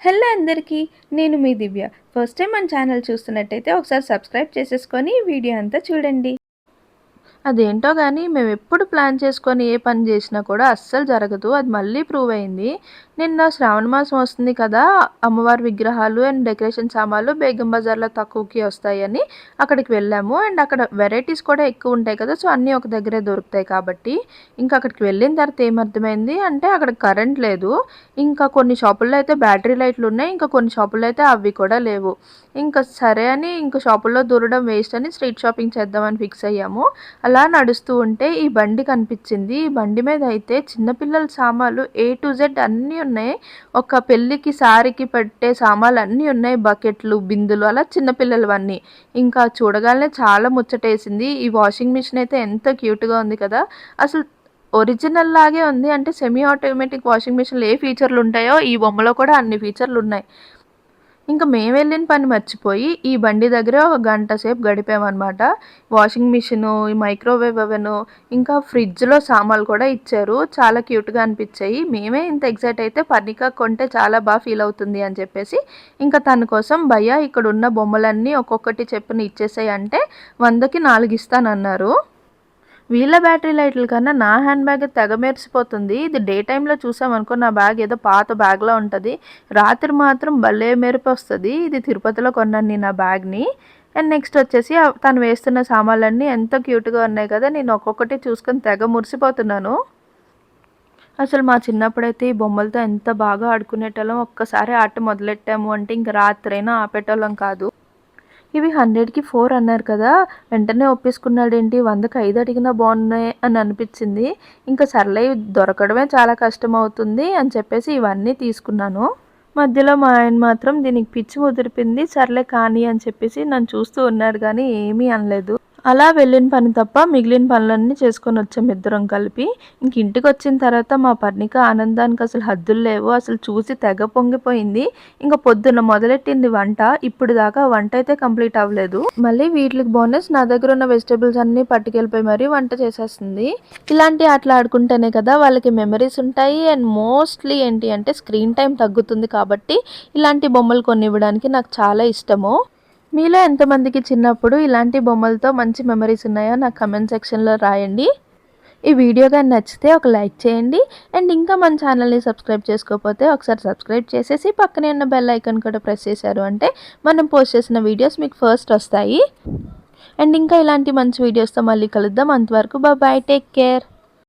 Hello అందరికీ నేను మీ దివ్య. ఫస్ట్ టైం మన ఛానల్ చూస్తున్నట్టయితే ఒకసారి సబ్స్క్రైబ్ చేసేసుకొని వీడియో అంతా చూడండి. అదేంటో కానీ మేము ఎప్పుడు ప్లాన్ చేసుకొని ఏ పని చేసినా కూడా అస్సలు జరగదు. అది మళ్ళీ ప్రూవ్ అయింది. నిన్న శ్రావణ మాసం వస్తుంది కదా అమ్మవారి విగ్రహాలు అండ్ డెకరేషన్ సామాన్లు బేగం బజార్లో తక్కువకి వస్తాయని అక్కడికి వెళ్ళాము. అండ్ అక్కడ వెరైటీస్ కూడా ఎక్కువ ఉంటాయి కదా సో అన్నీ ఒక దగ్గరే దొరుకుతాయి కాబట్టి ఇంకా అక్కడికి వెళ్ళిన తర్వాత ఏమర్థమైంది అంటే అక్కడ కరెంట్ లేదు. ఇంకా కొన్ని షాపుల్లో అయితే బ్యాటరీ లైట్లు ఉన్నాయి ఇంకా కొన్ని షాపుల్లో అయితే అవి కూడా లేవు. ఇంకా సరే అని ఇంకా షాపుల్లో దూరడం వేస్ట్ అని స్ట్రీట్ షాపింగ్ చేద్దామని ఫిక్స్ అయ్యాము. అలా నడుస్తూ ఉంటే ఈ బండి కనిపించింది. ఈ బండి మీద అయితే చిన్నపిల్లల సామాన్లు ఏ టు జెడ్ అన్నీ ఉన్నాయి ఒక పెళ్ళికి సారీకి పెట్టే సామాన్లు అన్నీ ఉన్నాయి. బకెట్లు బిందులు అలా చిన్నపిల్లలవన్నీ ఇంకా చూడగానే చాలా ముచ్చటేసింది. ఈ వాషింగ్ మిషన్ అయితే ఎంత క్యూట్గా ఉంది కదా. అసలు ఒరిజినల్ లాగే ఉంది. అంటే సెమీ ఆటోమేటిక్ వాషింగ్ మిషన్లో ఏ ఫీచర్లు ఉంటాయో ఈ బొమ్మలో కూడా అన్ని ఫీచర్లు ఉన్నాయి. ఇంకా మేము వెళ్ళిన పని మర్చిపోయి ఈ బండి దగ్గర ఒక గంట సేపు గడిపామన్నమాట. వాషింగ్ మిషన్ ఈ మైక్రోవేవ్ అవెన్ ఇంకా ఫ్రిడ్జ్లో సామాన్లు కూడా ఇచ్చారు. చాలా క్యూట్గా అనిపించాయి. మేమే ఇంత ఎగ్జైట్ అయితే పర్ణిక కొంటే చాలా బాగా ఫీల్ అవుతుంది అని చెప్పేసి ఇంకా తన కోసం భయ్య ఇక్కడ ఉన్న బొమ్మలన్నీ ఒక్కొక్కటి చెప్పుని ఇచ్చేసాయి అంటే వందకి నాలుగు ఇస్తానన్నారు. వీళ్ళ బ్యాటరీ లైట్ల కన్నా నా హ్యాండ్ బ్యాగ్ తెగ మెరిసిపోతుంది. ఇది డే టైంలో చూసామనుకో నా బ్యాగ్ ఏదో పాత బ్యాగ్లో ఉంటుంది. రాత్రి మాత్రం భలే మెరుపు వస్తుంది ఇది తిరుపతిలో కొన్నాను నేను ఆ బ్యాగ్ని. అండ్ నెక్స్ట్ వచ్చేసి తను వేస్తున్న సామాన్లన్నీ ఎంత క్యూట్గా ఉన్నాయి కదా నేను ఒక్కొక్కటి చూసుకొని తెగ మురిసిపోతున్నాను. అసలు మా చిన్నప్పుడైతే ఈ బొమ్మలతో ఎంత బాగా ఆడుకునేటోళ్ళం. ఒక్కసారి ఆట మొదలెట్టాము అంటే ఇంక రాత్రైనా ఆపేటోళ్ళం కాదు. ఇవి హండ్రెడ్కి ఫోర్ అన్నారు కదా వెంటనే ఒప్పేసుకున్నాడేంటి? వందకి ఐదు అడిగినా బాగున్నాయి అని అనిపించింది. ఇంకా సర్లే దొరకడమే చాలా కష్టం అవుతుంది అని చెప్పేసి ఇవన్నీ తీసుకున్నాను. మధ్యలో మా ఆయన మాత్రం దీనికి పిచ్చి ముదిరిపింది సర్లే కానీ అని చెప్పేసి నన్ను చూస్తూ ఉన్నాడు కానీ ఏమీ అనలేదు. అలా వెళ్ళిన పని తప్ప మిగిలిన పనులన్నీ చేసుకొని వచ్చాం ఇద్దరం కలిపి. ఇంక ఇంటికి వచ్చిన తర్వాత మా పర్ణిక ఆనందానికి అసలు హద్దులు లేవు. అసలు చూసి తెగ పొంగిపోయింది. ఇంకా పొద్దున్న మొదలెట్టింది వంట. ఇప్పుడు దాకా వంట అయితే కంప్లీట్ అవ్వలేదు. మళ్ళీ వీటికి బోనస్ నా దగ్గర ఉన్న వెజిటేబుల్స్ అన్ని పట్టుకెళ్ళిపోయి మరీ వంట చేసేస్తుంది. ఇలాంటి ఆటలు ఆడుకుంటేనే కదా వాళ్ళకి మెమరీస్ ఉంటాయి. అండ్ మోస్ట్లీ ఏంటి అంటే స్క్రీన్ టైం తగ్గుతుంది కాబట్టి ఇలాంటి బొమ్మలు కొనివ్వడానికి నాకు చాలా ఇష్టము. మీలో ఎంతమందికి చిన్నప్పుడు ఇలాంటి బొమ్మలతో మంచి మెమరీస్ ఉన్నాయో నాకు కమెంట్ సెక్షన్లో రాయండి. ఈ వీడియో కానీ నచ్చితే ఒక లైక్ చేయండి. అండ్ ఇంకా మన ఛానల్ని సబ్స్క్రైబ్ చేసుకోకపోతే ఒకసారి సబ్స్క్రైబ్ చేసేసి పక్కనే ఉన్న బెల్ ఐకాన్ కూడా ప్రెస్ చేశారు అంటే మనం పోస్ట్ చేసిన వీడియోస్ మీకు ఫస్ట్ వస్తాయి. అండ్ ఇంకా ఇలాంటి మంచి వీడియోస్తో మళ్ళీ కలుద్దాం. అంతవరకు బాయ్ టేక్ కేర్